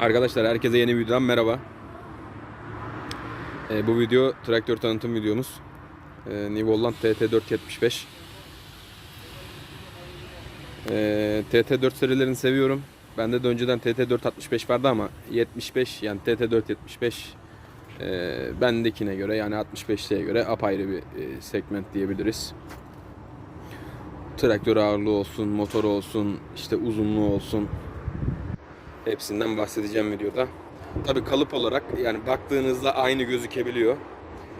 Arkadaşlar herkese yeni bir videodan merhaba. Ee, bu video traktör tanıtım videomuz. Ee, New Holland TT475. Ee, TT4 serilerini seviyorum. Bende de önceden TT465 vardı ama 75 yani TT475 e, bendekine göre yani 65'liğe göre apayrı bir e, segment diyebiliriz. Traktör ağırlığı olsun, motoru olsun, işte uzunluğu olsun, Hepsinden bahsedeceğim videoda. Tabi kalıp olarak yani baktığınızda aynı gözükebiliyor.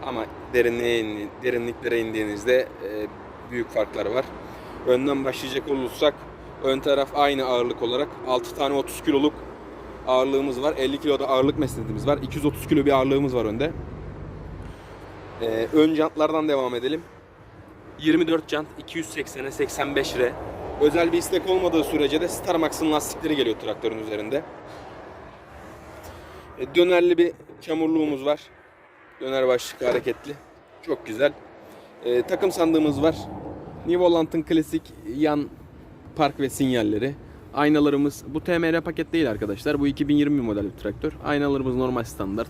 Ama derinliğe derinliklere indiğinizde e, büyük farklar var. Önden başlayacak olursak ön taraf aynı ağırlık olarak 6 tane 30 kiloluk ağırlığımız var. 50 kilo da ağırlık mesnetimiz var. 230 kilo bir ağırlığımız var önde. E, ön jantlardan devam edelim. 24 jant 280'e 85 R. Özel bir istek olmadığı sürece de Starmax'ın lastikleri geliyor traktörün üzerinde. E, dönerli bir çamurluğumuz var. Döner başlıklı hareketli. Çok güzel. E, takım sandığımız var. New Holland'ın klasik yan park ve sinyalleri. Aynalarımız bu TMR paket değil arkadaşlar. Bu 2020 model bir traktör. Aynalarımız normal standart.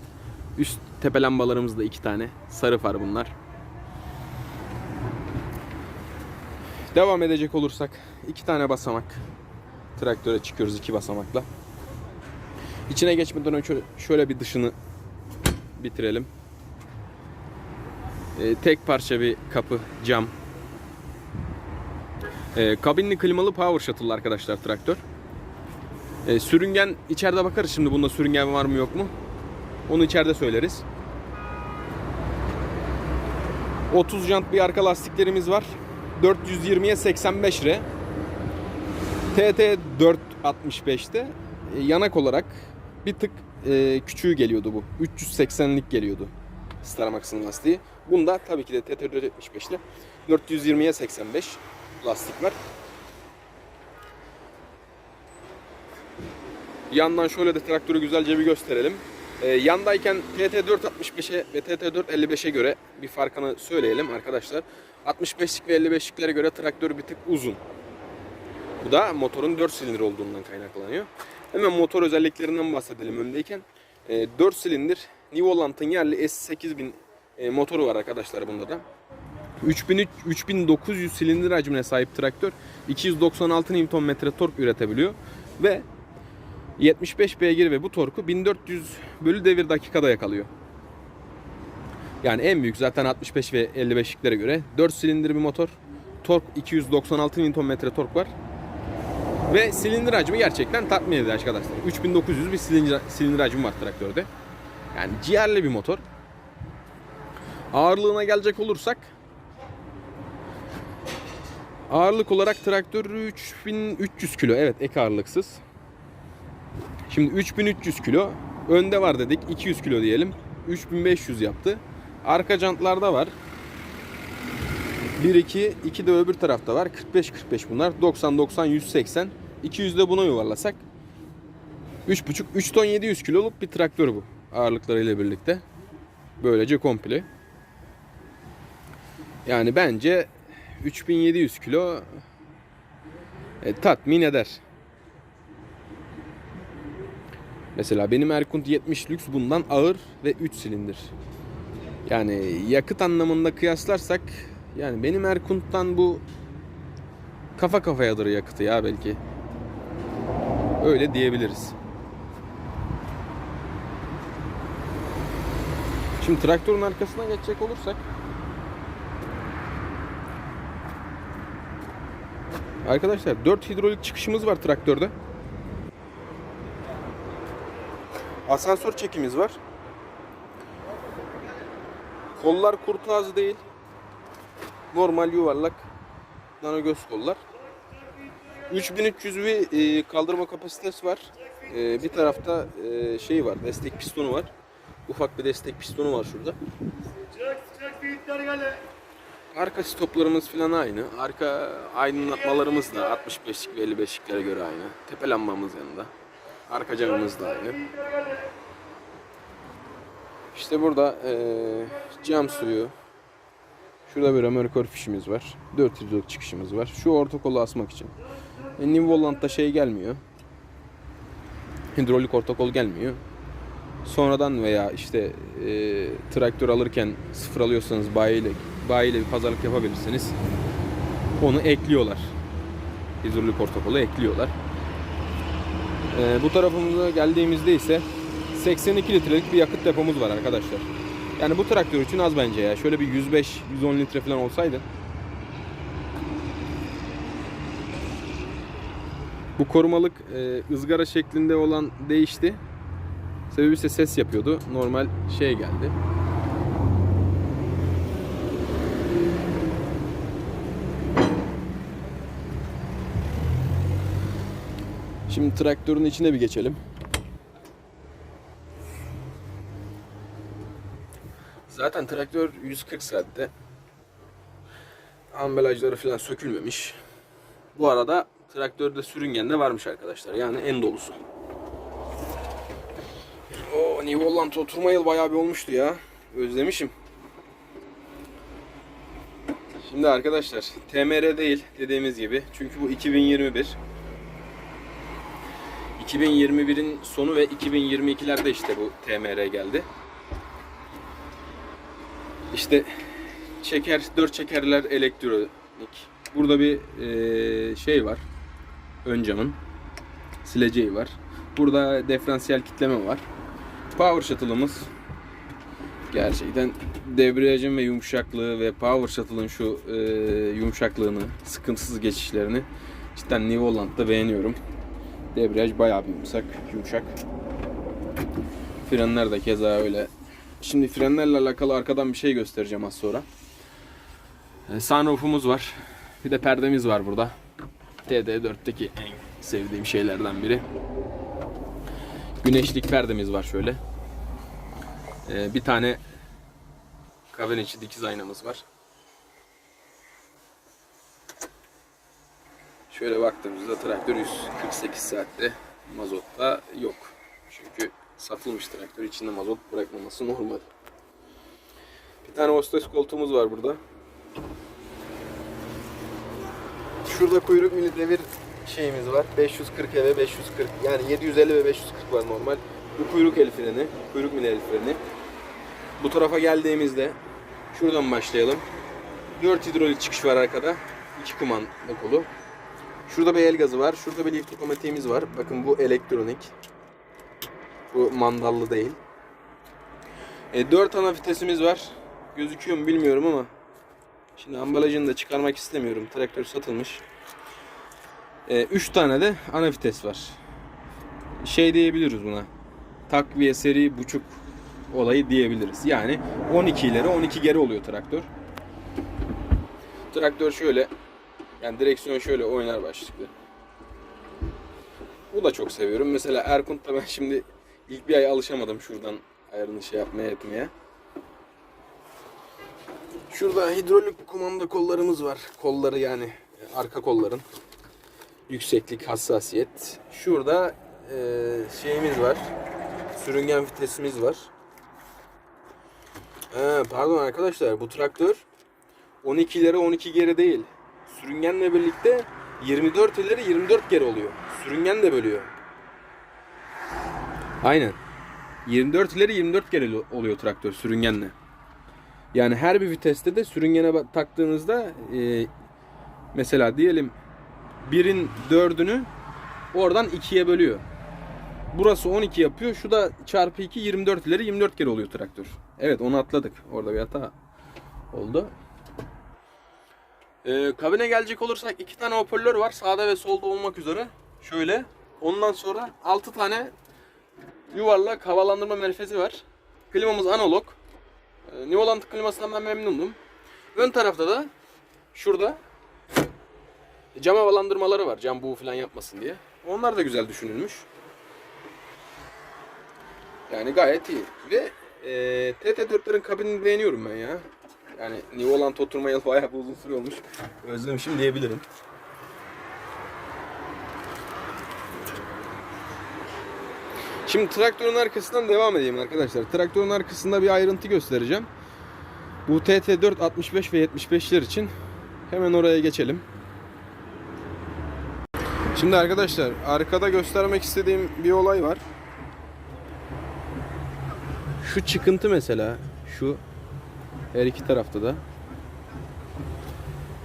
Üst tepe lambalarımız da iki tane. Sarı far bunlar. Devam edecek olursak iki tane basamak traktöre çıkıyoruz iki basamakla. İçine geçmeden önce şöyle- bir dışını bitirelim. Ee, tek parça bir kapı cam. Ee, kabinli klimalı power shuttle arkadaşlar traktör. Ee, sürüngen içeride bakarız şimdi bunda sürüngen var mı yok mu. Onu içeride söyleriz. 30 jant bir arka lastiklerimiz var. 420'ye 85 R. TT 465'te e, yanak olarak bir tık e, küçüğü geliyordu bu. 380'lik geliyordu Starmax'ın lastiği. Bunda tabii ki de TT 475'te 420'ye 85 lastik var. Yandan şöyle de traktörü güzelce bir gösterelim. Ee, yandayken TT465'e ve TT455'e göre bir farkını söyleyelim arkadaşlar. 65'lik ve 55'liklere göre traktör bir tık uzun. Bu da motorun 4 silindir olduğundan kaynaklanıyor. Hemen motor özelliklerinden bahsedelim öndeyken. Ee, 4 silindir New Holland'ın yerli S8000 e, motoru var arkadaşlar bunda da. 3300 3900 silindir hacmine sahip traktör 296 Nm tork üretebiliyor ve 75 beygir ve bu torku 1400 bölü devir dakikada yakalıyor. Yani en büyük zaten 65 ve 55'liklere göre 4 silindir bir motor. Tork 296 Nm tork var. Ve silindir hacmi gerçekten tatmin edici arkadaşlar. 3900 bir silindir, silindir hacmi var traktörde. Yani ciğerli bir motor. Ağırlığına gelecek olursak Ağırlık olarak traktör 3300 kilo. Evet ek ağırlıksız. Şimdi 3300 kilo. Önde var dedik 200 kilo diyelim. 3500 yaptı. Arka jantlarda var. 1 2 2 de öbür tarafta var. 45 45 bunlar. 90 90 180. 200 de buna yuvarlasak 3,5 3 ton 700 kiloluk bir traktör bu. Ağırlıklarıyla birlikte. Böylece komple. Yani bence 3700 kilo e, tatmin eder. Mesela benim Erkunt 70 lüks bundan ağır ve 3 silindir. Yani yakıt anlamında kıyaslarsak yani benim Erkunt'tan bu kafa kafayadır yakıtı ya belki. Öyle diyebiliriz. Şimdi traktörün arkasına geçecek olursak Arkadaşlar 4 hidrolik çıkışımız var traktörde. Asansör çekimiz var. Kollar kurt ağzı değil. Normal yuvarlak nano göz kollar. 3300 bir e, kaldırma kapasitesi var. E, bir tarafta e, şey var, destek pistonu var. Ufak bir destek pistonu var şurada. Arka stoplarımız falan aynı. Arka aydınlatmalarımız da 65'lik ve 55'liklere göre aynı. Tepe lambamız yanında. Arka camımız da aynı. İşte burada eee, cam suyu. Şurada bir römorkör fişimiz var. 400'lük çıkışımız var. Şu orta kolu asmak için. E, New Holland'da şey gelmiyor. hidrolik ortakol gelmiyor. Sonradan veya işte e, traktör alırken sıfır alıyorsanız bayiyle bayiyle bir pazarlık yapabilirsiniz. Onu ekliyorlar. Hidrolik ortakolu ekliyorlar. E, bu tarafımıza geldiğimizde ise 82 litrelik bir yakıt depomuz var arkadaşlar. Yani bu traktör için az bence ya. Şöyle bir 105-110 litre falan olsaydı. Bu korumalık e, ızgara şeklinde olan değişti. Sebebi ise ses yapıyordu. Normal şey geldi. Şimdi traktörün içine bir geçelim. Zaten traktör 140 saatte. Ambalajları falan sökülmemiş. Bu arada traktörde sürüngen de varmış arkadaşlar. Yani en dolusu. O New Holland oturma yıl bayağı bir olmuştu ya. Özlemişim. Şimdi arkadaşlar TMR değil dediğimiz gibi. Çünkü bu 2021. 2021'in sonu ve 2022'lerde işte bu TMR geldi. İşte çeker, dört çekerler elektronik. Burada bir eee, şey var. Ön camın sileceği var. Burada diferansiyel kitleme var. Power shuttle'ımız gerçekten debriyajın ve yumuşaklığı ve power shuttle'ın şu eee, yumuşaklığını, sıkıntısız geçişlerini cidden New Holland'da beğeniyorum. Debriyaj bayağı bir yumuşak, yumuşak. Frenler de keza öyle. Şimdi frenlerle alakalı arkadan bir şey göstereceğim az sonra. Ee, Sunroof'umuz var. Bir de perdemiz var burada. TD4'teki en sevdiğim şeylerden biri. Güneşlik perdemiz var şöyle. Ee, bir tane kabin içi dikiz aynamız var. Şöyle baktığımızda traktör 148 saatte mazotta yok. Çünkü satılmış traktör içinde mazot bırakmaması normal. Bir tane hostes koltuğumuz var burada. Şurada kuyruk mili devir şeyimiz var. 540 ve 540 yani 750 ve 540 var normal. Bu kuyruk el freni, kuyruk mili el freni. Bu tarafa geldiğimizde şuradan başlayalım. 4 hidrolik çıkış var arkada. 2 kumanda kolu. Şurada bir el gazı var. Şurada bir lift otomatiğimiz var. Bakın bu elektronik. Bu mandallı değil. E, 4 ana vitesimiz var. Gözüküyor mu bilmiyorum ama şimdi ambalajını da çıkarmak istemiyorum. Traktör satılmış. 3 tane de ana vites var. Şey diyebiliriz buna. Takviye seri buçuk olayı diyebiliriz. Yani 12 ileri 12 geri oluyor traktör. Traktör şöyle yani direksiyon şöyle oynar başlıklı. Bu da çok seviyorum. Mesela Erkunt'ta ben şimdi ilk bir ay alışamadım şuradan ayarını şey yapmaya etmeye. Şurada hidrolik kumanda kollarımız var. Kolları yani arka kolların. Yükseklik, hassasiyet. Şurada eee, şeyimiz var. Sürüngen vitesimiz var. Ha, pardon arkadaşlar bu traktör 12 ileri 12 geri değil. Sürüngenle birlikte 24 ileri 24 geri oluyor. Sürüngen de bölüyor. Aynen. 24 ileri 24 geri oluyor traktör sürüngenle. Yani her bir viteste de sürüngene taktığınızda e, mesela diyelim birin dördünü oradan ikiye bölüyor. Burası 12 yapıyor. Şu da çarpı 2 24 ileri 24 kere oluyor traktör. Evet onu atladık. Orada bir hata oldu. Ee, kabine gelecek olursak iki tane hoparlör var. Sağda ve solda olmak üzere. Şöyle. Ondan sonra 6 tane yuvarlak havalandırma menfezi var. Klimamız analog. Ee, New Holland klimasından ben memnundum. Ön tarafta da şurada cam havalandırmaları var. Cam buğu falan yapmasın diye. Onlar da güzel düşünülmüş. Yani gayet iyi. Ve e, TT4'lerin kabinini beğeniyorum ben ya. Yani New Holland oturma yıl bayağı uzun sürüyormuş. Özlemişim diyebilirim. Şimdi traktörün arkasından devam edeyim arkadaşlar. Traktörün arkasında bir ayrıntı göstereceğim. Bu TT4 65 ve 75'ler için hemen oraya geçelim. Şimdi arkadaşlar arkada göstermek istediğim bir olay var. Şu çıkıntı mesela şu her iki tarafta da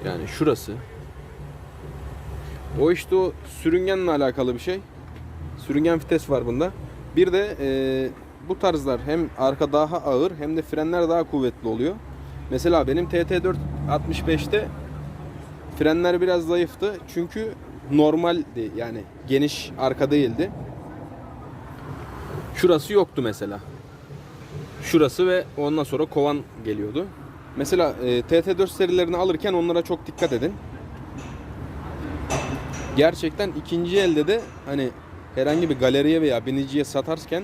yani şurası o işte o sürüngenle alakalı bir şey. Sürüngen vites var bunda. Bir de e, bu tarzlar hem arka daha ağır hem de frenler daha kuvvetli oluyor. Mesela benim TT4 65'te frenler biraz zayıftı. Çünkü normaldi yani geniş arka değildi. Şurası yoktu mesela. Şurası ve ondan sonra kovan geliyordu. Mesela e, TT4 serilerini alırken onlara çok dikkat edin. Gerçekten ikinci elde de hani herhangi bir galeriye veya biniciye satarken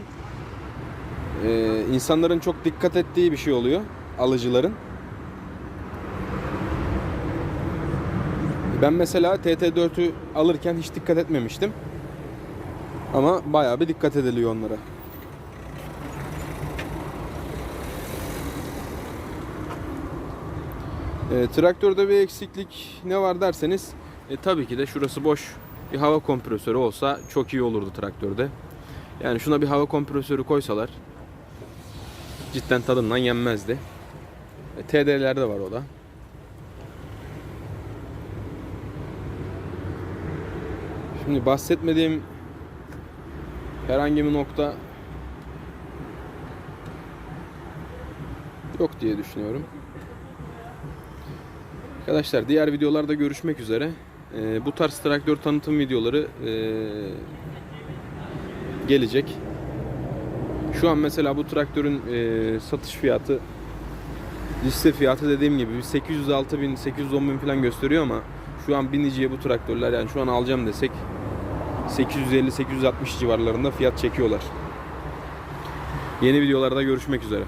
e, insanların çok dikkat ettiği bir şey oluyor alıcıların. Ben mesela TT4'ü alırken hiç dikkat etmemiştim. Ama bayağı bir dikkat ediliyor onlara. E, traktörde bir eksiklik ne var derseniz e, tabii ki de şurası boş bir hava kompresörü olsa çok iyi olurdu traktörde. Yani şuna bir hava kompresörü koysalar cidden tadından yenmezdi. E, TD'lerde var o da. Şimdi bahsetmediğim herhangi bir nokta yok diye düşünüyorum. Arkadaşlar diğer videolarda görüşmek üzere. Ee, bu tarz traktör tanıtım videoları ee, gelecek. Şu an mesela bu traktörün ee, satış fiyatı liste fiyatı dediğim gibi bir 806 bin 810 bin falan gösteriyor ama şu an biniciye bu traktörler yani şu an alacağım desek 850-860 civarlarında fiyat çekiyorlar. Yeni videolarda görüşmek üzere.